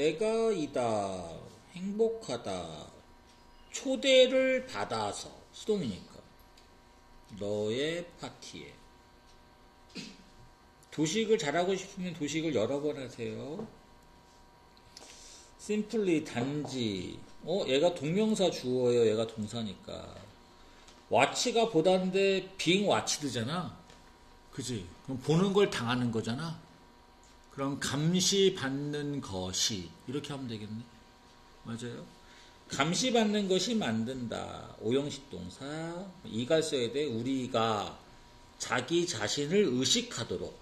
내가 이다 행복하다 초대를 받아서 수동이니까 너의 파티에 도식을 잘하고 싶으면 도식을 여러 번 하세요. 심플리 단지 어 얘가 동명사 주어예요. 얘가 동사니까 와치가 보다인데 빙 와치드잖아. 그지? 그럼 보는 걸 당하는 거잖아. 그럼 감시받는 것이 이렇게 하면 되겠네. 맞아요. 감시받는 것이 만든다. 오형식 동사 이가 써야 돼. 우리가 자기 자신을 의식하도록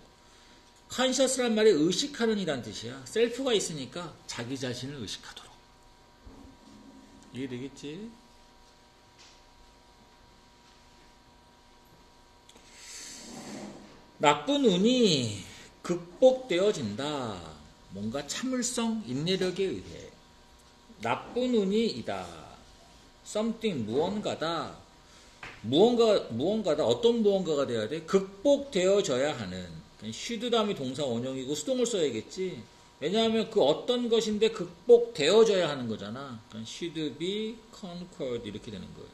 컨셔스란 말이 의식하는 이란 뜻이야. 셀프가 있으니까 자기 자신을 의식하도록. 이해되겠지? 나쁜 운이 극복되어진다. 뭔가 참을성, 인내력에 의해. 나쁜 운이 이다. something, 무언가다. 무언가, 무언가다. 어떤 무언가가 돼야 돼? 극복되어져야 하는. 다음이 동사 원형이고 수동을 써야겠지. 왜냐하면 그 어떤 것인데 극복되어져야 하는 거잖아. should be conquered 이렇게 되는 거예요.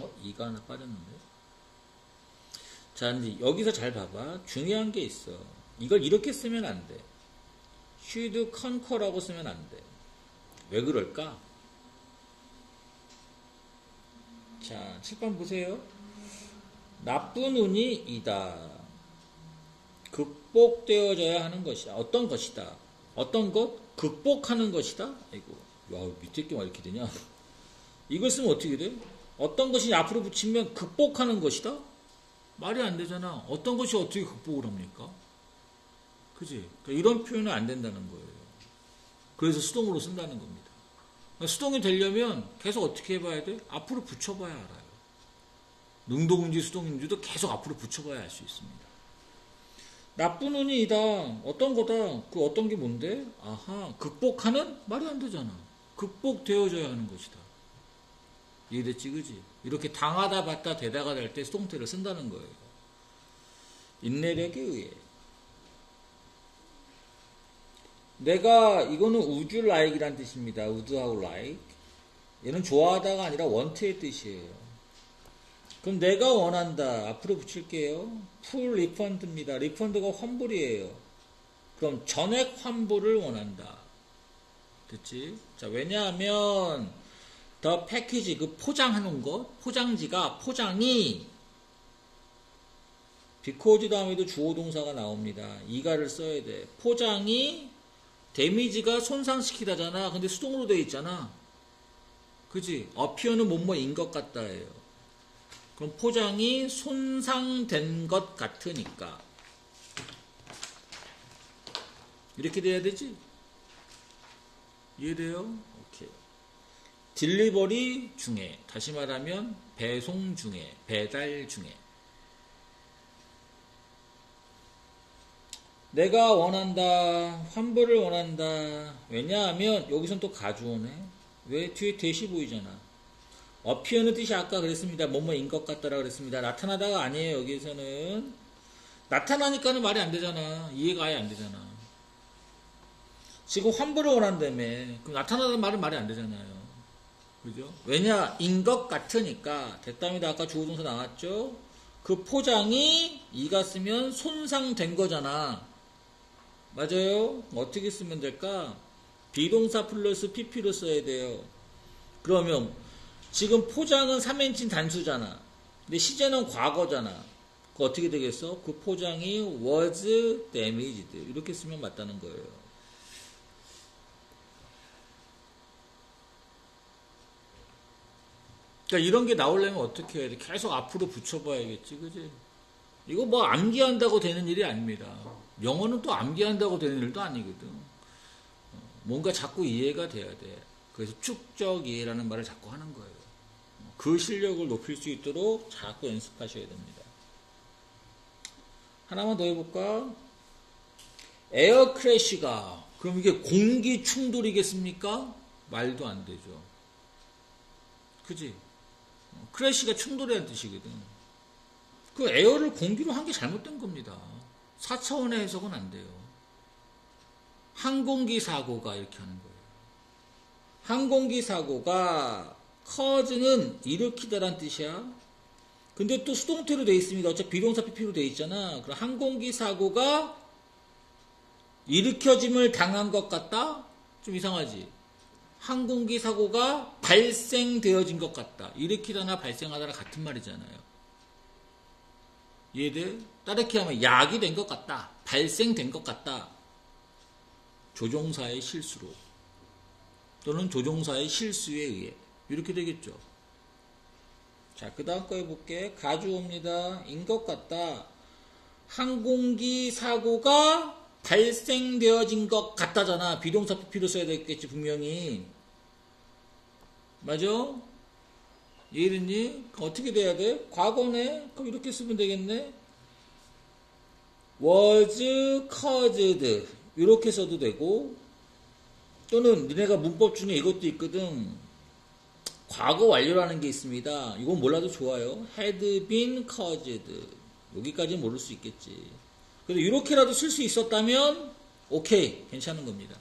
어? 이가 하나 빠졌는데? 자, 이제 여기서 잘 봐봐. 중요한 게 있어. 이걸 이렇게 쓰면 안 돼. should conquer라고 쓰면 안 돼. 왜 그럴까? 자, 칠번 보세요. 나쁜 운이 이다. 극복되어져야 하는 것이다. 어떤 것이다. 어떤 것? 극복하는 것이다. 아이고, 야, 밑에 게왜 이렇게 되냐? 이걸 쓰면 어떻게 돼? 어떤 것이 앞으로 붙이면 극복하는 것이다? 말이 안 되잖아. 어떤 것이 어떻게 극복을 합니까? 그지? 그러니까 이런 표현은 안 된다는 거예요. 그래서 수동으로 쓴다는 겁니다. 그러니까 수동이 되려면 계속 어떻게 해봐야 돼? 앞으로 붙여봐야 알아요. 능동인지 수동인지도 계속 앞으로 붙여봐야 알 수 있습니다. 나쁜 운이다. 어떤 거다. 그 어떤 게 뭔데? 아하, 극복하는? 말이 안 되잖아. 극복되어져야 하는 것이다. 이해됐지, 그지? 이렇게 당하다 받다 되다가 될 때 수동태를 쓴다는 거예요. 인내력에 의해. 내가, 이거는 우주 like이란 뜻입니다. 우주하고 like. 얘는 좋아하다가 아니라 원트의 뜻이에요. 그럼 내가 원한다. 앞으로 붙일게요. 풀 리펀드입니다. 리펀드가 환불이에요. 그럼 전액 환불을 원한다. 됐지? 자, 왜냐하면 더 패키지 그 포장하는 거 포장지가 포장이 비코즈 다음에도 주어 동사가 나옵니다. 이가를 써야 돼. 포장이 데미지가 손상시키다잖아. 근데 수동으로 돼 있잖아. 그지? 어피어는 뭐뭐인 것 같다예요. 그럼 포장이 손상된 것 같으니까 이렇게 돼야 되지? 이해돼요? 딜리버리 중에 다시 말하면 배송 중에 배달 중에. 내가 원한다 환불을 원한다. 왜냐하면 여기선 또 가주어네. 왜 뒤에 대시 보이잖아. 어피어는 뜻이 아까 그랬습니다. 뭐뭐인 것 같다라 그랬습니다. 나타나다가 아니에요 여기에서는. 나타나니까는 말이 안 되잖아. 이해가 아예 안 되잖아. 지금 환불을 원한다며. 그럼 나타나는 말은 말이 안 되잖아요 그죠? 왜냐? 인 것 같으니까. 됐답니다. 아까 주어동사 나왔죠? 그 포장이 이가 쓰면 손상된 거잖아. 맞아요? 어떻게 쓰면 될까? 비동사 플러스 pp로 써야 돼요. 그러면 지금 포장은 3인칭 단수잖아. 근데 시제는 과거잖아. 그 어떻게 되겠어? 그 포장이 was damaged. 이렇게 쓰면 맞다는 거예요. 그러니까 이런 게 나오려면 어떻게 해야 돼? 계속 앞으로 붙여봐야겠지, 그지? 이거 뭐 암기한다고 되는 일이 아닙니다. 영어는 또 암기한다고 되는 일도 아니거든. 뭔가 자꾸 이해가 돼야 돼. 그래서 축적 이해라는 말을 자꾸 하는 거예요. 그 실력을 높일 수 있도록 자꾸 연습하셔야 됩니다. 하나만 더 해볼까? 에어 크래쉬가 그럼 이게 공기 충돌이겠습니까? 말도 안 되죠. 그지? 크래시가 충돌이라는 뜻이거든. 그 에어를 공기로 한 게 잘못된 겁니다. 4차원의 해석은 안 돼요. 항공기 사고가 이렇게 하는 거예요. 항공기 사고가 커즈는 일으키다란 뜻이야. 근데 또 수동태로 돼 있습니다. 어차피 비동사 PP로 돼 있잖아. 그럼 항공기 사고가 일으켜짐을 당한 것 같다? 좀 이상하지? 항공기 사고가 발생되어진 것 같다. 일으키다나 발생하다나 같은 말이잖아요. 이해돼? 따르게 하면 약이 된 것 같다. 발생된 것 같다. 조종사의 실수로. 또는 조종사의 실수에 의해. 이렇게 되겠죠. 자, 그 다음 거 해볼게. 가주옵니다. 인 것 같다. 항공기 사고가 발생되어진 것 같다잖아. 비동사 PP로 써야 되겠지, 분명히. 맞아? 이해됐니? 어떻게 돼야 돼? 과거네? 그럼 이렇게 쓰면 되겠네? was caused. 이렇게 써도 되고, 또는 니네가 문법 중에 이것도 있거든. 과거 완료라는 게 있습니다. 이건 몰라도 좋아요. had been caused. 여기까지는 모를 수 있겠지. 그래도 이렇게라도 쓸 수 있었다면 오케이 괜찮은 겁니다.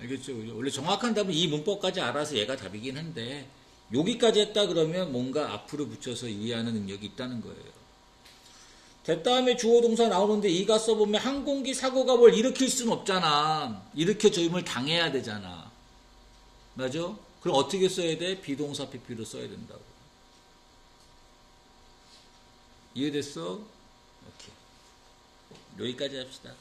알겠죠? 원래 정확한 답은 이 문법까지 알아서 얘가 답이긴 한데 여기까지 했다 그러면 뭔가 앞으로 붙여서 이해하는 능력이 있다는 거예요. 됐다 음에 주어 동사 나오는데 이가 써보면 항공기 사고가 뭘 일으킬 수는 없잖아. 일으켜 조임을 당해야 되잖아. 맞아? 그럼 어떻게 써야 돼? 비동사 PP로 써야 된다고. 이해됐어? 오케이. 여기까지 합시다.